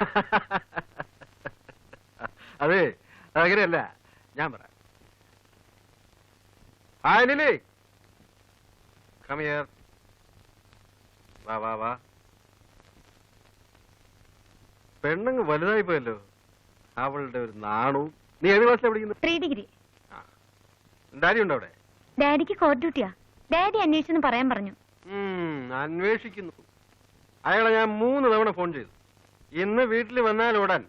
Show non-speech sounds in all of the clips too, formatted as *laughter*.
*laughs* അതെ അങ്ങനെയല്ല ഞാൻ പറ. ഹായ് ലിലി ഹിയർ വാ വാ വാ. പെണ്ണങ്ങ് വലുതായി പോയല്ലോ. അവളുടെ ഒരു നാണവും നീ ഏത് ക്ലാസ്സിലാണ് പഠിക്കുന്നത് ത്രീ ഡിഗ്രി. ഡാഡി ഉണ്ടോ അവിടെ? ഡാഡിക്ക് കോർട്ട് ഡ്യൂട്ടിയാ. ഡാഡി അന്വേഷിച്ചെന്ന് പറയാൻ പറഞ്ഞു. ഉം, അന്വേഷിക്കുന്നു. അയാളെ ഞാൻ മൂന്ന് തവണ ഫോൺ ചെയ്തു. ഇന്ന് വീട്ടിൽ വന്നാൽ ഉടൻ.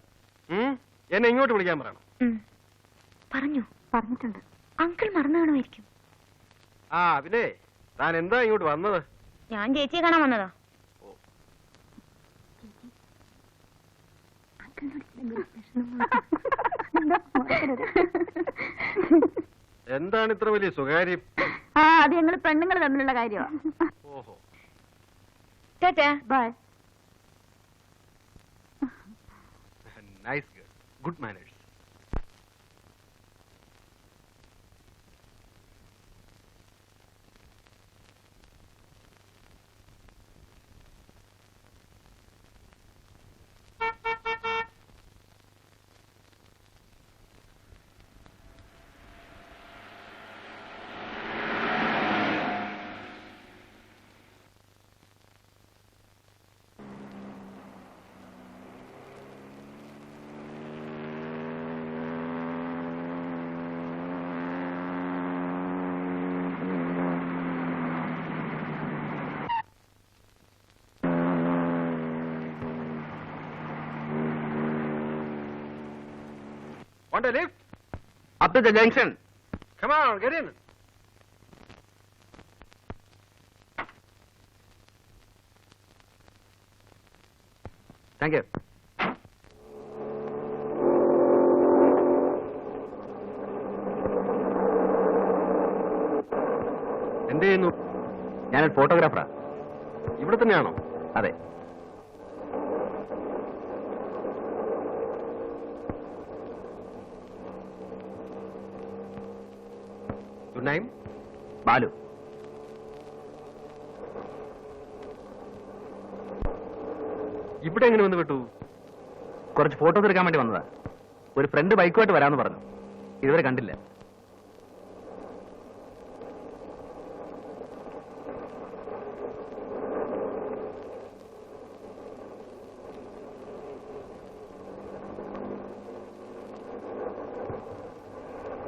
എന്നെ ഇങ്ങോട്ട് വിളിക്കാൻ പറയണം. പറഞ്ഞു. പറഞ്ഞിട്ടുണ്ട്. അങ്കിൾ മറന്നു കാണുമായിരിക്കും. ആ പിന്നെ താൻ എന്താ ഇങ്ങോട്ട് വന്നത്? ഞാൻ ചേച്ചിയെ കാണാൻ വന്നതാ. എന്താണ് ഇത്ര വലിയ സ്വകാര്യം? ആ അത് ഞങ്ങൾ പെണ്ണുങ്ങൾ തമ്മിലുള്ള കാര്യമാണ് ഓഹോ. ചേച്ചാ bye. Nice girl good manners Want a lift? Up to the junction. Come on, get in. Thank you. എന്ത് ചെയ്യുന്നു ഞാനൊരു ഫോട്ടോഗ്രാഫറാ ഇവിടെ തന്നെയാണോ അതെ ഗുഡ് നൈം. ബാലു. ഇവിടെ എങ്ങനെ വന്ന് വിട്ടു കുറച്ച് ഫോട്ടോസ് എടുക്കാൻ വേണ്ടി വന്നതാ. ഒരു ഫ്രണ്ട് ബൈക്കുമായിട്ട് വരാമെന്ന് പറഞ്ഞു. ഇതുവരെ കണ്ടില്ല.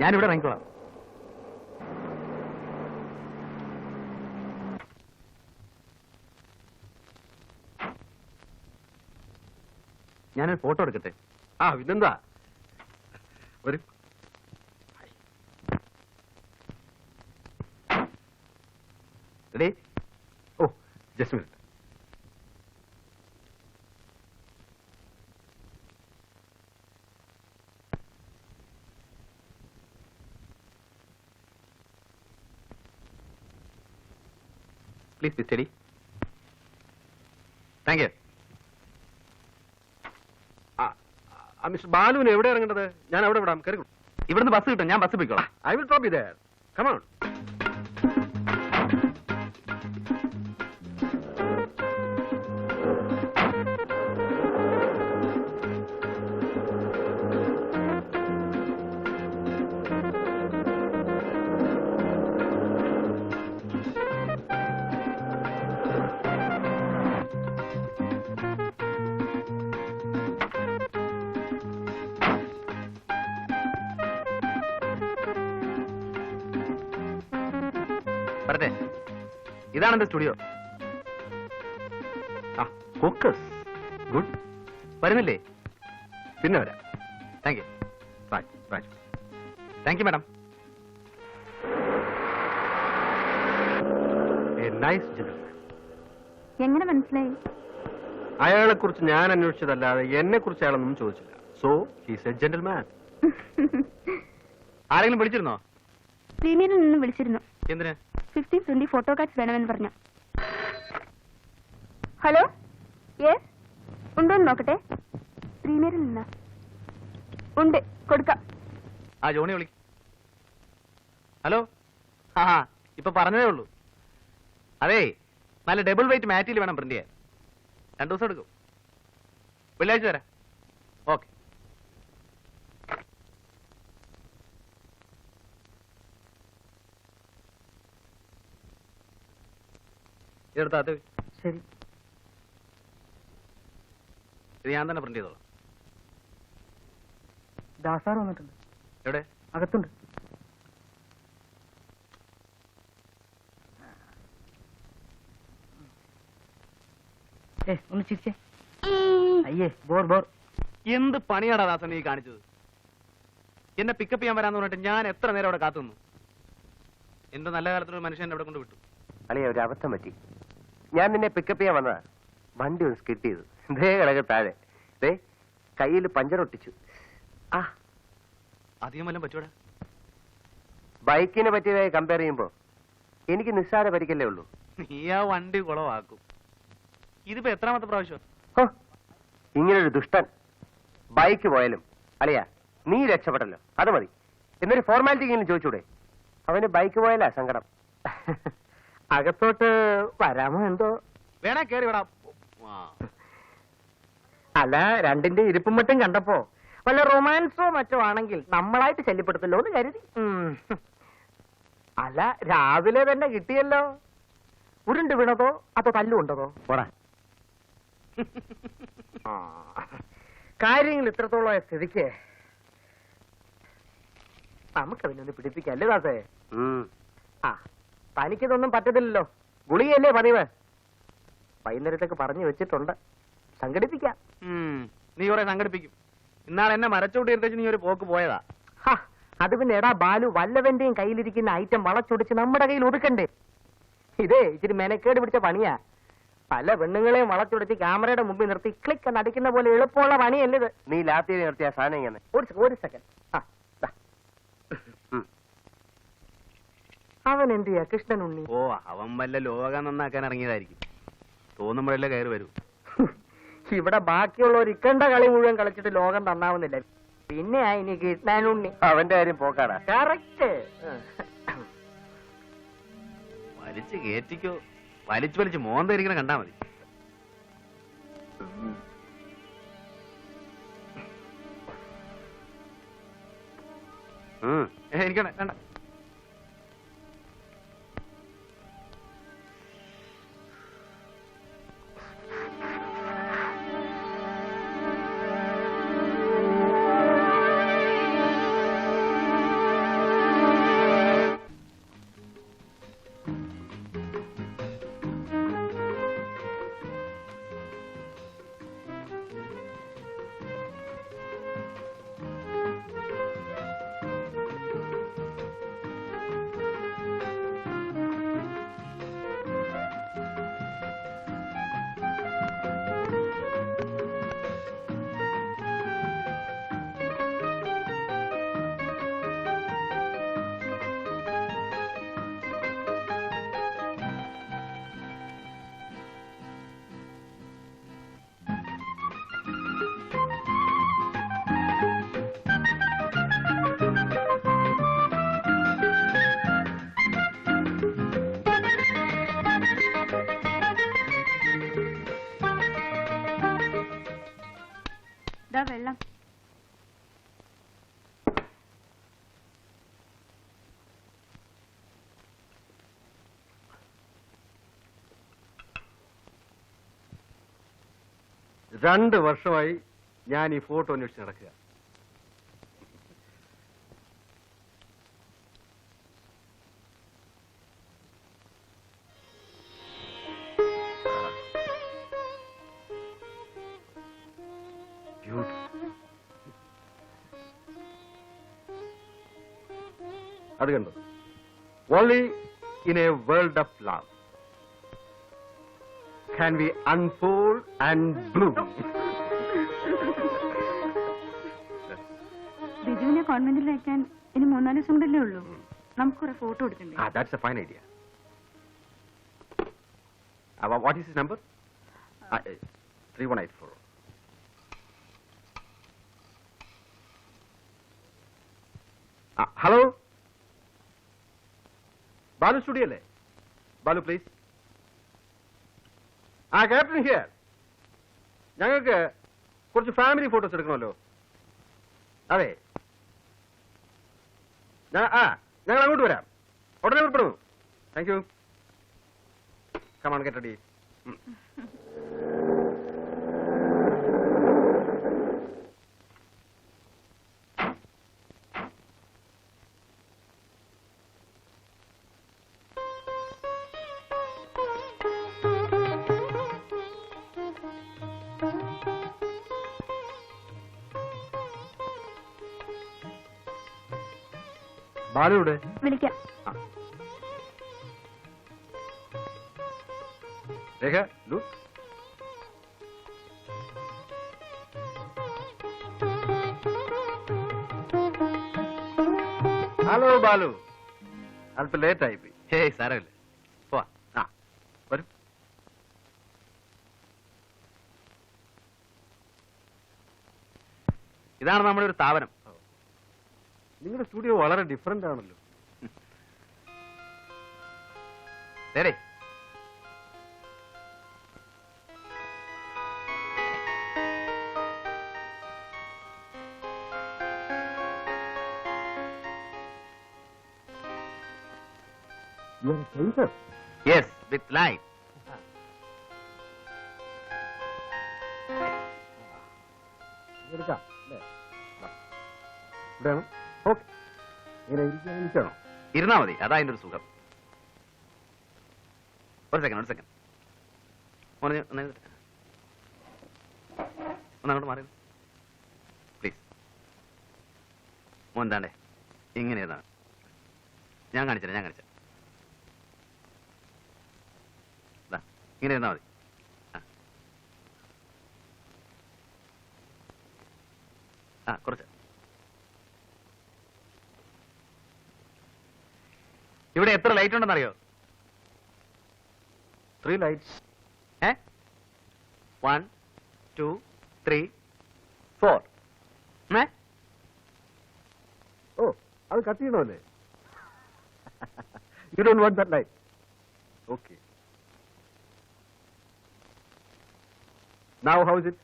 ഞാനിവിടെ ഇറങ്ങിക്കോളാം ഞാനൊരു ഫോട്ടോ എടുക്കട്ടെ? ആ പിന്നെന്താ? ഒരു ഓ Jasmine please be study thank you ആ മിസ്റ്റർ ബാലുവിന് എവിടെ ഇറങ്ങേണ്ടത്? ഞാൻ അവിടെ വിടാം. കയറി ഇവിടുന്ന് ബസ് കിട്ടും. ഞാൻ ബസ് പോയിക്കോളാം. I will drop you there come വരട്ടെ. ഇതാണ് എന്റെ സ്റ്റുഡിയോ. ആ ഫോക്കസ് ഗുഡ്. വരുന്നില്ലേ? പിന്നെ വരാം. Thank you bye bye thank you madam എങ്ങനെ മനസ്സിലായി? അയാളെ കുറിച്ച് ഞാൻ അന്വേഷിച്ചതല്ലാതെ എന്നെ കുറിച്ച് അയാളൊന്നും ചോദിച്ചില്ല. സോ ഹീസ് എ ജെന്റിൽമാൻ ആരെങ്കിലും വിളിച്ചിരുന്നോ? പ്രീമിയറിൽ നിന്ന് വിളിച്ചിരുന്നു. എന്തിന്? ഫിഫ്റ്റി ട്വന്റി ഫോട്ടോ കാർഡ്സ് വേണമെന്ന് പറഞ്ഞു. ഹലോ യെസ് ഉണ്ടോന്ന് നോക്കട്ടെ? പ്രീമിയറിൽ നിന്ന്. ഉണ്ട്. കൊടുക്കാം. ആ ജോണി വിളി. ഹലോ ആ ഇപ്പൊ പറഞ്ഞതേ ഉള്ളൂ. അതേ നല്ല ഡബിൾ വെയിറ്റ് മാറ്റിൽ വേണം പ്രിന്റ് ചെയ്യാൻ. രണ്ടു ദിവസം എടുക്കും. വെള്ളിയാഴ്ച തരാം. ഓക്കെ ഇതെടുത്താത്ത് ശരി. ഇത് ഞാൻ തന്നെ പ്രിന്റ് ചെയ്തോളാം. ദാസാർ വന്നിട്ടുണ്ട്. എവിടെ? അകത്തുണ്ട്. ഏ ഒന്ന് ചിരിച്ചേ. അയ്യേ ബോർ ബോർ. എന്ത് പണിയാടാ ദാസൻ നീ കാണിച്ചത്? എന്നെ പിക്കപ്പ് ചെയ്യാൻ വരാന്ന് പറഞ്ഞിട്ട് ഞാൻ എത്ര നേരം അവിടെ കാത്തു നിന്നു എന്റെ നല്ല കാലത്തൊരു ഒരു മനുഷ്യൻ അവിടെ കൊണ്ട് വിട്ടു. അളിയ ഒരു അബദ്ധം പറ്റി. ഞാൻ നിന്നെ പിക്കപ്പ് ചെയ്യാൻ വന്നതാണ് വണ്ടി ഒന്ന് സ്കിറ്റ് ചെയ്തു. ദേ കിടക്ക താഴെ. ദേ കയ്യിൽ പഞ്ചർ ഒട്ടിച്ചു. ആ. അധികം വല്ലതും പറ്റൂടാ. ബൈക്കിനെ പറ്റിയതായി കമ്പയർ ചെയ്യുമ്പോ എനിക്ക് നിസ്സാര പരിക്കല്ലേ ഉള്ളൂ. നീ ആ വണ്ടി കുളവാക്കും. ഇതിപ്പോ എത്രാമത്തെ പ്രാവശ്യം? ഇങ്ങനൊരു ദുഷ്ടൻ. ബൈക്ക് പോയാലും അളിയ നീ രക്ഷപ്പെട്ടല്ലോ. അത് മതി. എന്നൊരു ഫോർമാലിറ്റി എങ്കിലും ചോദിച്ചൂടെ? അവന് ബൈക്ക് പോയാലാ സങ്കടം. *laughs* അകത്തോട്ട് വരാമോ എന്തോ? വേണേ കേറി വിടാം. അല്ല രണ്ടിന്റെ ഇരിപ്പും മറ്റും കണ്ടപ്പോ വല്ല റൊമാൻസോ മറ്റോ ആണെങ്കിൽ നമ്മളായിട്ട് ശല്യപ്പെടുത്തല്ലോ എന്ന് കരുതി. അല്ല രാവിലെ തന്നെ കിട്ടിയല്ലോ. ഉരുണ്ട് വീണതോ? അതോ തല്ലുകൊണ്ടതോ പോടാ. കാര്യങ്ങൾ ഇത്രത്തോളം സ്ഥിതിക്ക് നമുക്കതിനൊന്ന് പിടിപ്പിക്കാം അല്ലേ ദാസേ? ആ. തനിക്കിതൊന്നും പറ്റത്തില്ലല്ലോ. ഗുളികയല്ലേ പതിവ്. വൈകുന്നേരത്തേക്ക് പറഞ്ഞു വെച്ചിട്ടുണ്ട്. സംഘടിപ്പിക്കാം. നീ കുറെ സംഘടിപ്പിക്കും. ഇന്നാൾ എന്നെ മരച്ചോട്ടി എടുത്തേച്ച് നീ ഒരു പോക്ക് പോയതാ. ഹ, അത് പിന്നെ എടാ ബാലു വല്ലവന്റെയും കയ്യിലിരിക്കുന്ന ഐറ്റം വളച്ചൊടിച്ച് നമ്മുടെ കയ്യിൽ ഒതുക്കണ്ടേ? ഇതേ ഇച്ചിരി മെനക്കേട് പിടിച്ച പണിയാ. പല പെണ്ണുങ്ങളെയും വളച്ചൊടിച്ച് ക്യാമറയുടെ മുമ്പിൽ നിർത്തി ക്ലിക്ക് എന്ന് അടിക്കുന്ന പോലെ എളുപ്പമുള്ള പണിയല്ലേ നീ ലാത്തി നിർത്തിയ സാധനം ഒരു സെക്കൻഡ് ആ ദാ. ഉം. അവൻ എന്ത് ചെയ്യാ? കൃഷ്ണൻ ഉണ്ണി. ഓ അവൻ വല്ല ലോകം നന്നാക്കാൻ ഇറങ്ങിയതായിരിക്കും. തോന്നുമ്പോഴല്ലേ കയറി വരൂ. ഇവിടെ ബാക്കിയുള്ളവർ ഇക്കണ്ട കളി മുഴുവൻ കളിച്ചിട്ട് ലോകം തന്നാവുന്നില്ല പിന്നെ ഇനി കൃഷ്ണൻ ഉണ്ണി. അവന്റെ കാര്യം പോക്കാടാ. കറക്റ്റ് വലിച്ചു കേറ്റിക്കോ. വലിച്ചു വലിച്ച് മോന്തിരിക്കണ കണ്ടാ മതി. എനിക്കണ ഏ, ഇതാ വെള്ളം. രണ്ട് വർഷമായി ഞാൻ ഈ ഫോട്ടോ അന്വേഷിച്ച് നടക്കുക അത് കണ്ടു. Only in a world of love can we unfold and blue ബിജുവിനെ കോൺവെന്റിൽ വയ്ക്കാൻ ഇനി മൂന്നാൽ ദിവസം കൊണ്ടല്ലേ ഉള്ളൂ? നമുക്ക് കുറെ ഫോട്ടോ എടുക്കണ്ടേ? Fine idea what is number three one eight four hello Balu studio അല്ലേ ബാലു പ്ലീസ് ആ ക്യാപ്റ്റൻ ഹിയർ ഞങ്ങൾക്ക് കുറച്ച് ഫാമിലി ഫോട്ടോസ് എടുക്കണമല്ലോ. അതെ. ആ ഞങ്ങൾ അങ്ങോട്ട് വരാം. ഉടനെ പുറപ്പെടുന്നു താങ്ക് യു കമാൺ കെട്ടടി ബാലുവിടെ വിളിക്കാം. രേഖ ഹലോ ബാലു. അല്പം ലേറ്റ് ആയി പോയി ഹേ സാരമില്ല. പോവാ. ആ വരും. ഇതാണ് നമ്മുടെ ഒരു സ്ഥാപനം. നിങ്ങളുടെ സ്റ്റുഡിയോ വളരെ ഡിഫറെന്റ് ആണല്ലോ. നേരെ യെസ് വിത്ത് ലൈൻ എടുക്കാം അല്ലേ? ഇവിടെയാണ്. ഓക്കെ. ഇങ്ങനെ ഇരിക്കാൻ എനിക്കാണോ ഇരുന്നാ മതി. അതാ അതിന്റെ ഒരു സുഖം. ഒരു സെക്കൻഡ് ഒരു സെക്കൻഡ് ഒന്നങ്ങോട്ട്. മാറി. പ്ലീസ് മോൻ താണ്ടേ ഇങ്ങനെ ഞാൻ കാണിച്ചത് ഞാൻ കാണിച്ചത് ഇങ്ങനെ ഇരുന്നാ മതി. ആ കുറച്ച്. ഇവിടെ എത്ര ലൈറ്റ് ഉണ്ടെന്നറിയോ? ത്രീ ലൈറ്റ്സ് ഏ? വൺ ടു ത്രീ ഫോർ ഏ? ഓ അത് cut ചെയ്യണമല്ലേ? You don't want that light okay now how is it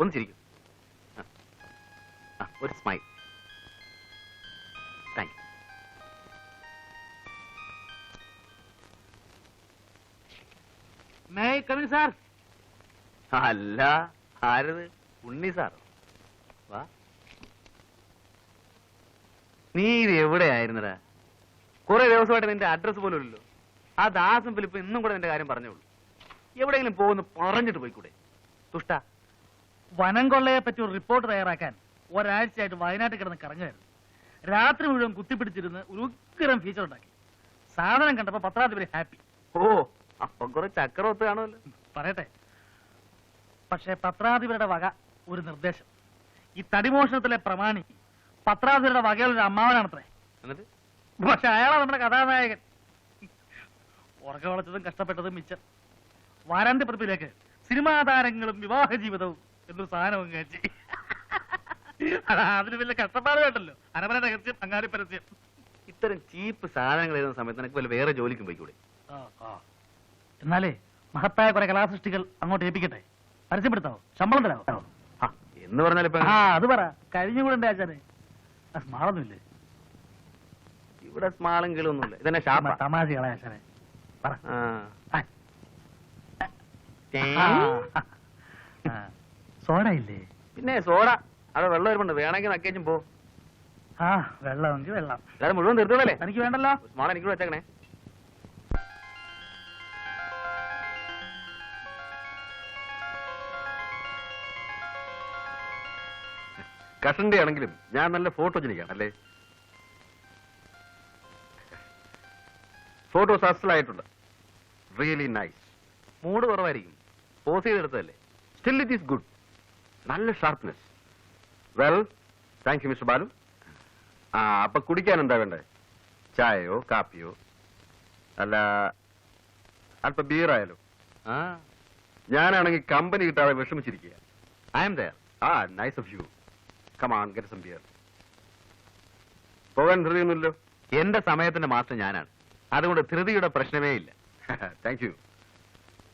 ഒന്ന് ചിരിക്കും. ഒരു സ്മൈൽ സാർ അല്ല ആരത്? ഉണ്ണി സാർ വാ. നീ ഇത് എവിടെയായിരുന്നടാ? കുറെ ദിവസമായിട്ട് നിന്റെ അഡ്രസ് പോലും ഇല്ലല്ലോ. ആ ദാസും ഫിലിപ്പ് ഇന്നും കൂടെ നിന്റെ കാര്യം പറഞ്ഞോളൂ. എവിടെയെങ്കിലും പോകുന്നു പറഞ്ഞിട്ട് പോയിക്കൂടെ? തുഷ്ട വനം കൊള്ളയെ പറ്റി ഒരു റിപ്പോർട്ട് തയ്യാറാക്കാൻ ഒരാഴ്ചയായിട്ട് വയനാട്ടിൽ കിടന്ന് കറങ്ങുമായിരുന്നു രാത്രി മുഴുവൻ കുത്തിപ്പിടിച്ചിരുന്ന് ഒരു ഉഗ്രം ഫീച്ചർ ഉണ്ടാക്കി. സാധനം കണ്ടപ്പോ പത്രാധിപര് ഹാപ്പി ഓ അപ്പൊ കുറെ ചക്രവത്ത് കാണുമല്ലോ. പറയട്ടെ. പക്ഷെ പത്രാധിപരുടെ വക ഒരു നിർദ്ദേശം. ഈ തടിമോഷണത്തിലെ പ്രമാണി പത്രാധിപരുടെ വകയുള്ള അമ്മാവനാണത്രേ. എന്നിട്ട്? പക്ഷെ അയാളാണ് നമ്മുടെ കഥാനായകൻ. ഉറക്ക വളച്ചതും കഷ്ടപ്പെട്ടതും മിച്ചം. വാരാന്ത്യപ്പുറപ്പിലേക്ക് സിനിമാ താരങ്ങളും വിവാഹ ജീവിതവും എന്നൊരു സാധനവും കഴിച്ച് അതിന് വലിയ കഷ്ടപ്പാട് കേട്ടല്ലോ. അരമന രഹസ്യം അങ്ങാടി പരസ്യം. ഇത്തരം ചീപ്പ് സാധനങ്ങൾ എഴുതുന്ന സമയത്ത് നിനക്ക് വല്ല വേറെ ജോലിക്കും പോയിക്കൂടെ? എന്നാലേ മഹത്തായ കുറെ കലാസൃഷ്ടികൾ അങ്ങോട്ട് ഏൽപ്പിക്കട്ടെ? പരസ്യപ്പെടുത്താവോ? ശമ്പളം തരാവോ? ആ, എന്ന് പറഞ്ഞാൽ ഇപ്പൊ ആ അത് പറ. കഴിഞ്ഞുകൂടെ ആചാരെ സ്മാളൊന്നുമില്ലേ? ഇവിടെ സ്മാളും കിളൊന്നുമില്ല ഇതന്നെ ഷാപ്പ. തമാശകളെ ആശാനെ. പറ. ആ. ആ. ആ. ആ. സോഡ ഇല്ലേ? പിന്നെ സോഡ. അവിടെ വെള്ളം വരുമ്പോണ്ട് വേണമെങ്കിൽ നക്കേച്ചും പോ. ആ വെള്ളമെങ്കിൽ വെള്ളം. എല്ലാവരും മുഴുവൻ തീർത്തോളല്ലേ തനിക്ക് വേണ്ടല്ലോ? സ്മാൾ എനിക്കൂടെ വെച്ചേക്കണേ. കഷന്റെ ആണെങ്കിലും ഞാൻ നല്ല ഫോട്ടോജനിക്കാണ് അല്ലേ? ഫോട്ടോസ് അസലായിട്ടുണ്ട് റിയലി നൈസ് മൂഡ് കുറവായിരിക്കും. പോസ് ചെയ്തെടുത്തതല്ലേ? സ്റ്റിൽ ഇറ്റ് ഈസ് ഗുഡ് നല്ല sharpness well thank you mister Balu. ആ അപ്പൊ കുടിക്കാൻ എന്താ വേണ്ടേ? ചായയോ കാപ്പിയോ? അല്ല അല്പ ബീറായാലോ ആ. ഞാനാണെങ്കിൽ കമ്പനി കിട്ടാതെ വിഷമിച്ചിരിക്കുക I am there ah nice of you come on get some beer പോകാൻ ധൃതിയൊന്നുമില്ലോ എന്റെ സമയത്തിന്റെ മാസ്റ്റർ ഞാനാണ്. അതുകൊണ്ട് ധൃതിയുടെ പ്രശ്നമേ ഇല്ല. *laughs* താങ്ക് യു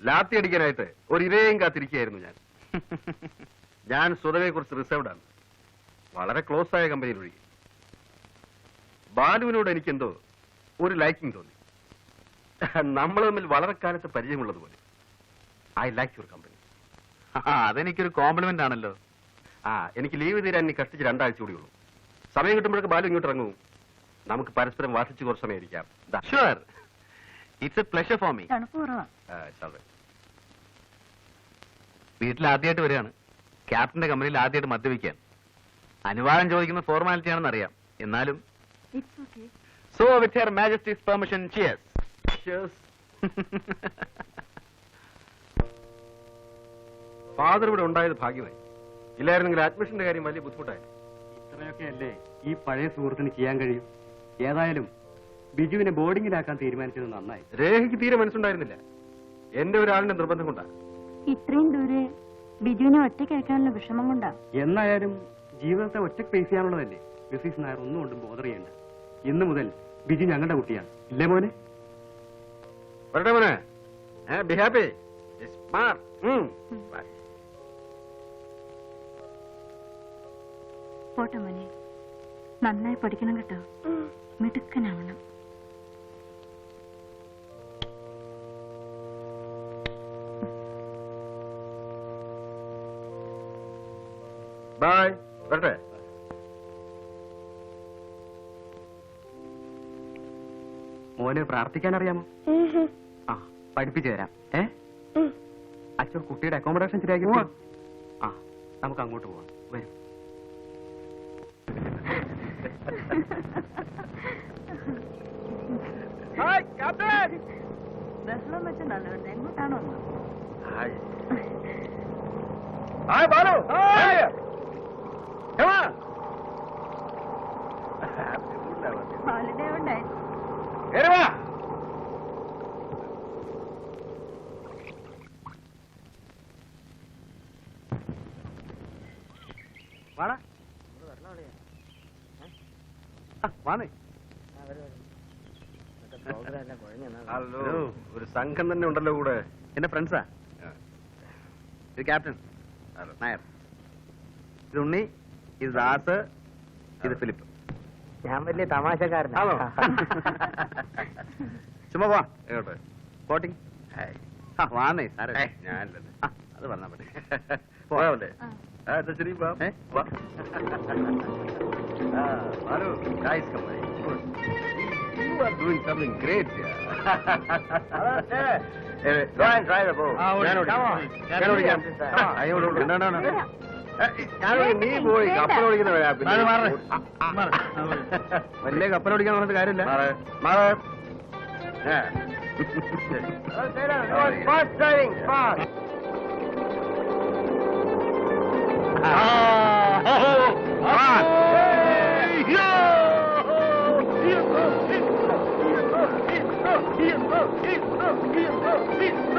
ലാത്തി അടിക്കാനായിട്ട് ഒരു ഇരയും കാത്തിരിക്കുകയായിരുന്നു ഞാൻ. *laughs* ഞാൻ സ്വതവെ കുറിച്ച് റിസർവ്ഡ് ആണ്. വളരെ ക്ലോസ് ആയ കമ്പനിയിൽ ഒഴികെ ബാലുവിനോട് എനിക്കെന്തോ ഒരു ലൈക്കിംഗ് തോന്നി. *laughs* നമ്മൾ തമ്മിൽ വളരെ കാലത്ത് പരിചയമുള്ളതുപോലെ. ഐ ലൈക്ക് യുവർ കമ്പനി അതെനിക്കൊരു കോംപ്ലിമെന്റ് ആണല്ലോ. ആ എനിക്ക് ലീവ് തീരാൻ ഇനി കഷ്ടിച്ച് രണ്ടാഴ്ച കൂടി ഉള്ളൂ സമയം കിട്ടുമ്പോഴൊക്കെ ബാലു ഇങ്ങോട്ട് ഇറങ്ങും. നമുക്ക് പരസ്പരം വാസിച്ച് കുറച്ച് സമയം ഇരിക്കാം. ദാ, sure it's a pleasure for me തണുപ്പ് കുറവാ. ആ, ശാലേ. വീട്ടിൽ ആദ്യമായിട്ട് വരികയാണ്. ക്യാപ്റ്റന്റെ കമ്പനിയിൽ ആദ്യമായിട്ട് മദ്യപിക്കാൻ. അനുവാദം ചോദിക്കുന്ന ഫോർമാലിറ്റി ആണെന്ന് അറിയാം. എന്നാലും so with her majesty's permission cheers. Father ഇവിടെ ഉണ്ടായത് ഭാഗ്യമായി. ഇല്ലായിരുന്നെങ്കിൽ അഡ്മിഷന്റെ കാര്യം വലിയ ബുദ്ധിമുട്ടായി. ഇത്രയൊക്കെ അല്ലേ ഈ പഴയ സുഹൃത്തിന് ചെയ്യാൻ കഴിയും? ഏതായാലും ബിജുവിനെ ബോർഡിങ്ങിലാക്കാൻ തീരുമാനിച്ചത് നന്നായി. രേഖയ്ക്ക് തീരെ മനസ്സുണ്ടായിരുന്നില്ല. എന്റെ ഒരാളിന്റെ നിർബന്ധം കൊണ്ടാ. ഇത്രയും ദൂരെ ബിജുവിനെ ഒറ്റയ്ക്ക് അയക്കാനുള്ള വിഷമം കൊണ്ടാ? എന്നായാലും ജീവിതത്തെ ഒറ്റ ഫേസ് ചെയ്യാനുള്ളതല്ലേ? മിസീസ് നായർ ഒന്നും കൊണ്ടും ബോധർ ചെയ്യണ്ട. ഇന്ന് മുതൽ ബിജു ഞങ്ങളുടെ കുട്ടിയാണ്. ഇല്ലേ മോനെ? വരട്ടെ മോനെ. ബി ഹാപ്പി പോട്ടെ മോനെ. നന്നായി പഠിക്കണം കേട്ടോ. മിടുക്കനാവണം. ബൈ വരട്ടെ. മോന് പ്രാർത്ഥിക്കാൻ അറിയാമോ ആ പഠിപ്പിച്ചു തരാം. ഏ? അച്ഛൻ കുട്ടിയുടെ അക്കോമഡേഷൻ ശരിയാക്കി ആ നമുക്ക് അങ്ങോട്ട് പോവാം. വരും. ബഹളം വെച്ച് നല്ലവരുണ്ട് എങ്ങോട്ടാണോ ഹായ് ഹായ് ബാലു ഹോളിഡേ ഉണ്ടേ വാടാ ആ, വാന്നേ ഹലോ. ഒരു സംഘം തന്നെ ഉണ്ടല്ലോ കൂടെ. എന്റെ ഫ്രണ്ട്സാ? ആ. ഇത് ക്യാപ്റ്റൻ. ഹലോ. നായർ. ഇത് ഉണ്ണി ഇത് ദാസ് ഇത് ഫിലിപ്പ്. ഞാൻ വലിയ തമാശക്കാരനാണോ ചുമ്മാ പോവാ. ആ വാന്നേ സാറേ. ഞാനല്ലേ അത് പറഞ്ഞാ ആ. ആ, ശരി വാ? വാ guys come by. Good. You are doing something great here. Eh, Go and try the boat. Come on. ഞാൻ ഓടിക്കാം. Come on. ഞാൻ ഓടിക്കാം. Come on. ആ, ഇങ്ങോട്ട് ഓടിക്കാം. No, no,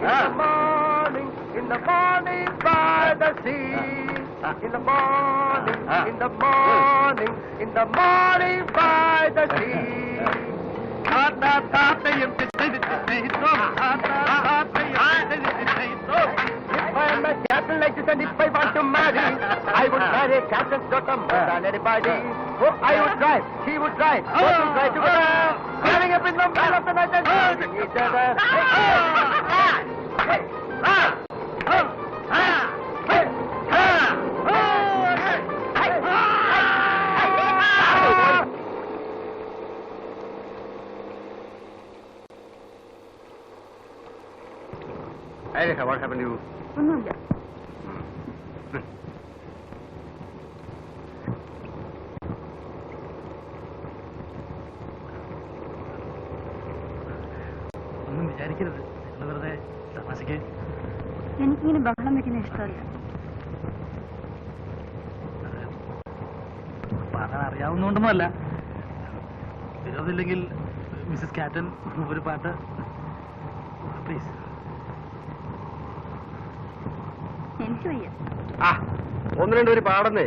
the morning, in the morning, in the morning by the sea. In the morning, ah. in the morning, in the morning by the sea. Ah. Ah. If I am a captain like this and if I want to marry, I would marry a captain's daughter more than anybody. Oh, I would drive, she would drive, both would drive together, climbing up in the middle of the night and each other. Hey, Hey, what happened to you? ഒന്നുമില്ല ഒന്നും വിചാരിക്കരുത്. നിങ്ങൾ വെറുതെ എനിക്കിങ്ങനെ ബഹളം വെക്കുന്ന ഇഷ്ടമല്ല. പാടാൻ അറിയാവുന്നതുകൊണ്ടൊന്നുമല്ല. വിരോധമില്ലെങ്കിൽ മിസ്സസ് കാറ്റൻ ഒരു പാട്ട്. പ്ലീസ്. എനിക്ക് വയ്യ ആ ഒന്ന് രണ്ട് പേര് പാടുന്നേ.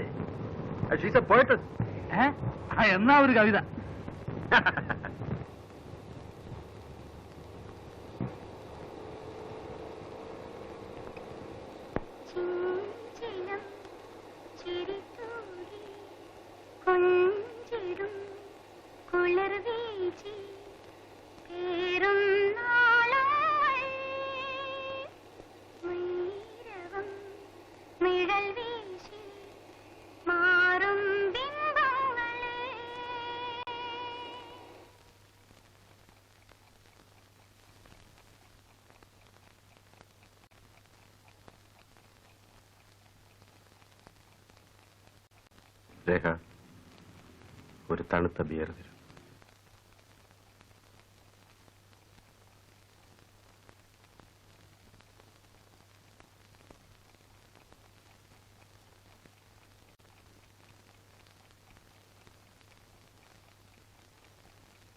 ഷീസ പോയിട്ട്. എന്നാ ഒരു കവിത. *laughs* രേഖ ഒരു തണുത്ത ബിയർ തരും.